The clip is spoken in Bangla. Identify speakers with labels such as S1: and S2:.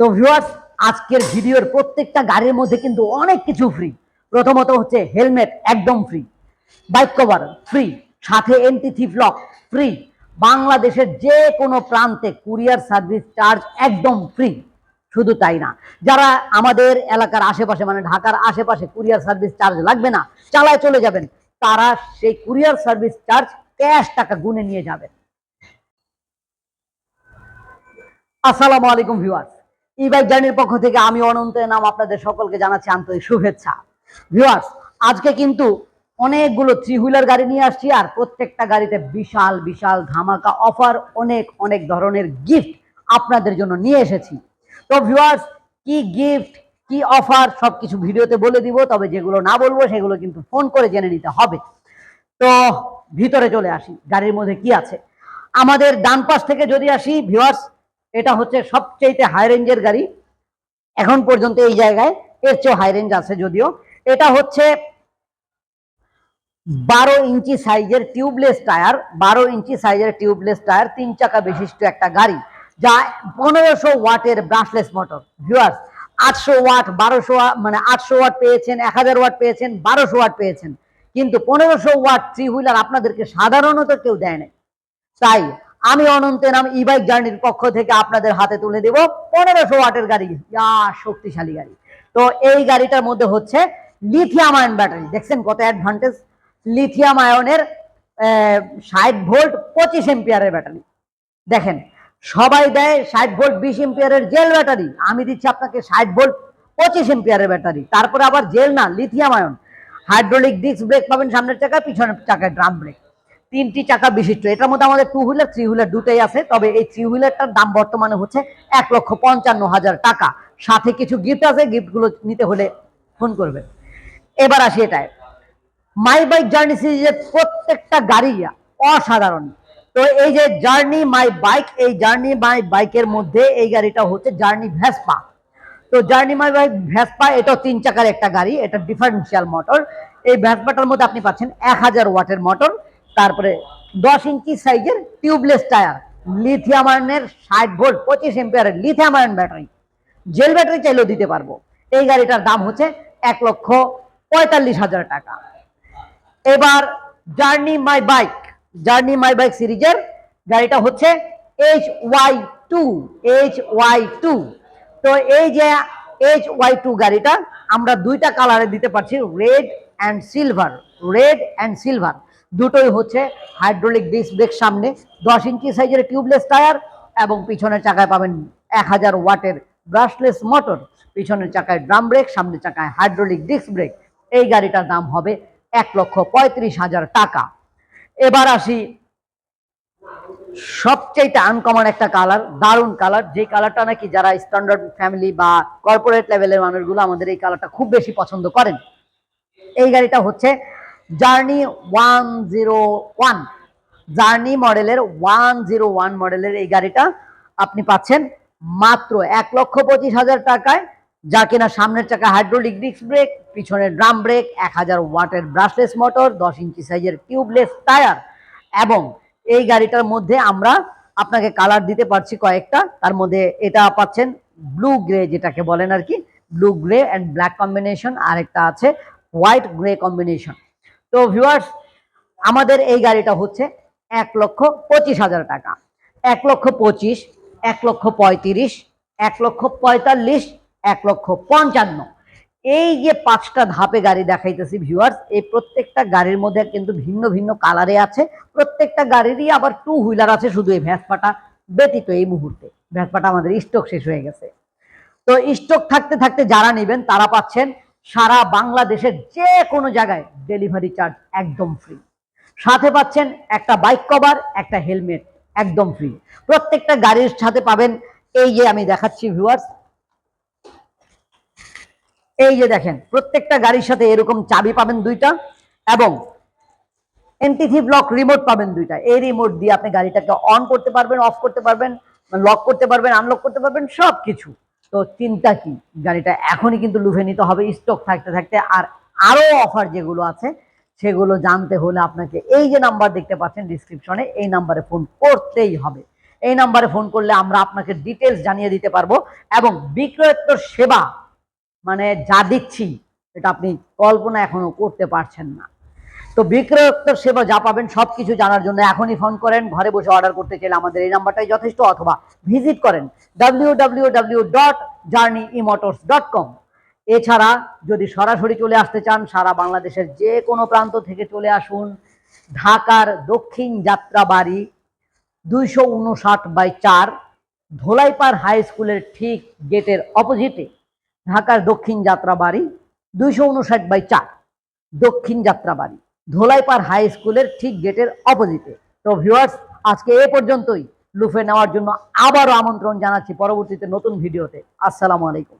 S1: তো ভিউয়ার্স আজকের ভিডিওর প্রত্যেকটা গাড়ির মধ্যে কিন্তু অনেক কিছু ফ্রি প্রথমত হচ্ছে হেলমেট একদম ফ্রি বাইক কভার ফ্রি সাথে এন্টি থিফ লক ফ্রি বাংলাদেশের যে কোনো প্রান্তে কুরিয়ার সার্ভিস চার্জ একদম ফ্রি শুধু তাই না। যারা আমাদের এলাকার আশেপাশে মানে ঢাকার আশেপাশে কুরিয়ার সার্ভিস চার্জ লাগবে না, চালায় চলে যাবেন। তারা সেই কুরিয়ার সার্ভিস চার্জ ক্যাশ টাকা গুনে নিয়ে যাবেন আসসালামু আলাইকুম ভিউয়ার্স ই জার্নির পক্ষ থেকে আমি অনন্ত নাম আপনাদের সকলকে জানাচ্ছি আন্তরিক শুভেচ্ছা। ভিউয়ার্স আজকে কিন্তু অনেকগুলো থ্রি হুইলার গাড়ি নিয়ে আসছি আর প্রত্যেকটা গাড়িতে বিশাল বিশাল ধামাকা অফার অনেক অনেক ধরনের গিফট আপনাদের জন্য নিয়ে এসেছি। তো ভিউয়ার্স কি গিফট কি অফার সব কিছু ভিডিওতে বলে দিব, তবে যেগুলো না বলব সেগুলো কিন্তু ফোন করে জেনে নিতে হবে। তো ভিতরে চলে আসি, গাড়ির মধ্যে কি আছে? আমাদের ডান পাশ থেকে যদি আসি ভিউয়ার্স এটা হচ্ছে সবচেয়ে হাই রেঞ্জের গাড়ি। এখন পর্যন্ত এই জায়গায় এর চেয়েও হাই রেঞ্জ আছে যদিও। এটা হচ্ছে বারো ইঞ্চি সাইজের টিউবলেস টায়ার বারো ইঞ্চি সাইজের টিউবলেস টায়ার তিন চাকা বিশিষ্ট একটা গাড়ি, যা পনেরোশো ওয়াটের ব্রাশলেস মোটর ভিউয়ার্স আটশো ওয়াট বারোশো মানে আটশো ওয়াট পেয়েছেন, এক হাজার ওয়াট পেয়েছেন, বারোশো ওয়াট পেয়েছেন। কিন্তু পনেরোশো ওয়াট থ্রি হুইলার আপনাদেরকে সাধারণত কেউ দেয় না তাই আমি অনন্তের নাম ই বাইক জার্নির পক্ষ থেকে আপনাদের হাতে তুলে দেব পনেরোশো ওয়াটের গাড়ি। যা শক্তিশালী গাড়ি। তো এই গাড়িটার মধ্যে হচ্ছে লিথিয়াম আয়ন ব্যাটারি দেখছেন কত অ্যাডভান্টেজ লিথিয়াম আয়নের ষাট ভোল্ট পঁচিশ এম্পিয়ারের ব্যাটারি দেখেন, সবাই দেয় ষাট ভোল্ট বিশ এম্পিয়ারের জেল ব্যাটারি আমি দিচ্ছি আপনাকে ষাট ভোল্ট পঁচিশ এম্পিয়ারের ব্যাটারি তারপরে আবার জেল না lithium ion hydraulic disc brake পাবেন সামনের চাকা পিছনের চাকায় ড্রাম ব্রেক তিনটি চাকা বিশিষ্ট। এটার মধ্যে আমাদের টু হুইলার থ্রি হুইলার দুটোই আছে, তবে এই থ্রি হুইলারটার দাম বর্তমানে হচ্ছে এক লক্ষ পঞ্চান্ন হাজার টাকা। সাথে কিছু গিফট আছে গিফটগুলো নিতে হলে ফোন করবেন এবার আসি এটায়। মাই বাইক জার্নি সিরিজের প্রত্যেকটা গাড়ি অসাধারণ। তো এই যে জার্নি মাই বাইক এই জার্নি মাই বাইকের মধ্যে এই গাড়িটা হচ্ছে জার্নি ভ্যাসপা তো জার্নি মাই বাইক ভেসপা এটাও তিন চাকার একটা গাড়ি, এটা ডিফারেন্সিয়াল মোটর এই ভেসপাটার মধ্যে আপনি পাচ্ছেন এক হাজার ওয়াটের মোটর তারপরে দশ ইঞ্চি সাইজের টিউবলেস টায়ার লিথিয়াম আয়নের ষাট ভোল্ট পঁচিশ এম্পিয়ারের lithium ion battery gel battery চাইলেও দিতে পারব। এই গাড়িটার দাম হচ্ছে এক লক্ষ পঁয়তাল্লিশ হাজার টাকা। এবার journey my bike journey my bike সিরিজের গাড়িটা হচ্ছে H Y two H Y two তো এই যে এইচ ওয়াই টু গাড়িটা আমরা দুইটা কালারে দিতে পারছি red and silver red and silver দুটোই হচ্ছে হাইড্রোলিক ডিস্ক ব্রেক সামনে। দশ ইঞ্চি সাইজের টিউবলেস টায়ার এবং পিছনের চাকায় পাবেন এক হাজার ওয়াটের ব্রাশলেস মোটর পিছনের চাকায় ড্রাম ব্রেক সামনের চাকায় হাইড্রোলিক ডিস্ক ব্রেক এই গাড়িটার দাম হবে এক লক্ষ পঁয়ত্রিশ হাজার টাকা। এবার আসি সবচেয়ে আনকমন একটা কালার দারুণ কালার যে কালারটা নাকি যারা স্ট্যান্ডার্ড ফ্যামিলি বা কর্পোরেট লেভেলের মানুষগুলো আমাদের এই কালারটা খুব বেশি পছন্দ করেন। এই গাড়িটা হচ্ছে journey one zero one journey মডেলের ওয়ান জিরো ওয়ান মডেলের এই গাড়িটা আপনি পাচ্ছেন মাত্র এক লক্ষ পঁচিশ হাজার টাকায়, যা কিনা সামনের চাকা হাইড্রোলিক ডিস্ক ব্রেক পিছনের ড্রাম ব্রেক এক হাজার ওয়াটের ব্রাশলেস মোটর দশ ইঞ্চি সাইজের টিউবলেস টায়ার এবং এই গাড়িটার মধ্যে আমরা আপনাকে কালার দিতে পারছি কয়েকটা। তার মধ্যে এটা পাচ্ছেন ব্লু গ্রে যেটাকে বলেন আর কি blue grey and black combination আরেকটা আছে হোয়াইট গ্রে কম্বিনেশন তো ভিউয়ার্স আমাদের এই গাড়িটা হচ্ছে এক লক্ষ পঁচিশ হাজার টাকা। এক লক্ষ পঁচিশ, এক লক্ষ পঁয়ত্রিশ, এক লক্ষ পঁয়তাল্লিশ, এক লক্ষ পঞ্চান্ন। এই যে পাঁচটা ধাপে গাড়ি দেখাইতেছি ভিউয়ার্স এই প্রত্যেকটা গাড়ির মধ্যে কিন্তু ভিন্ন ভিন্ন কালারে আছে। প্রত্যেকটা গাড়িরই আবার টু হুইলার আছে, শুধু এই ভ্যাসপাটা ব্যতীত এই মুহূর্তে। ভ্যাসপাটা আমাদের স্টক শেষ হয়ে গেছে। তো স্টক থাকতে থাকতে যারা নেবেন, তারা পাচ্ছেন সারা বাংলাদেশের যে কোনো জায়গায় ডেলিভারি চার্জ একদম ফ্রি সাথে পাচ্ছেন একটা বাইক কভার একটা হেলমেট একদম ফ্রি প্রত্যেকটা গাড়ির সাথে পাবেন, এই যে আমি দেখাচ্ছি ভিউয়ার্স এই যে দেখেন, প্রত্যেকটা গাড়ির সাথে এরকম চাবি পাবেন দুইটা এবং এনটিথি ব্লক রিমোট পাবেন দুইটা। এই রিমোট দিয়ে আপনি গাড়িটাকে অন করতে পারবেন অফ করতে পারবেন লক করতে পারবেন আনলক করতে পারবেন সব কিছু তো চিন্তা কি? গাড়িটা এখনই কিন্তু লুভে নিতে হবে স্টক থাকতে থাকতে। আর আরও অফার যেগুলো আছে, সেগুলো জানতে হলে আপনাকে এই যে নাম্বার দেখতে পাচ্ছেন ডিসক্রিপশনে এই নাম্বারে ফোন করতেই হবে। এই নাম্বারে ফোন করলে আমরা আপনাকে ডিটেলস জানিয়ে দিতে পারব এবং বিক্রয়োত্তর সেবা মানে যা দিচ্ছি, এটা আপনি কল্পনা এখনও করতে পারছেন না। তো বিক্রয়োত্তর সেবা যা পাবেন সব কিছু জানার জন্য এখনই ফোন করেন, ঘরে বসে অর্ডার করতে চাইলে আমাদের এই নাম্বারটাই যথেষ্ট, অথবা ভিজিট করেন W dot journey dot com এছাড়া যদি সরাসরি চলে আসতে চান, সারা বাংলাদেশের যে কোনো প্রান্ত থেকে চলে আসুন, ঢাকার দক্ষিণ যাত্রাবাড়ি দুইশো উনষাট বাই চার, ধোলাইপাড় হাই স্কুলের ঠিক গেটের অপোজিটে ঢাকার দক্ষিণ যাত্রাবাড়ি দুইশো উনষাট বাই চার, দক্ষিণ যাত্রাবাড়ি। ধোলাইপাড় হাই স্কুলের ঠিক গেটের অপোজিটে। তো ভিউয়ার্স আজকে এ পর্যন্তই। লুফে নেওয়ার জন্য আবারও আমন্ত্রণ জানাচ্ছি পরবর্তীতে নতুন ভিডিওতে। আসসালামু আলাইকুম।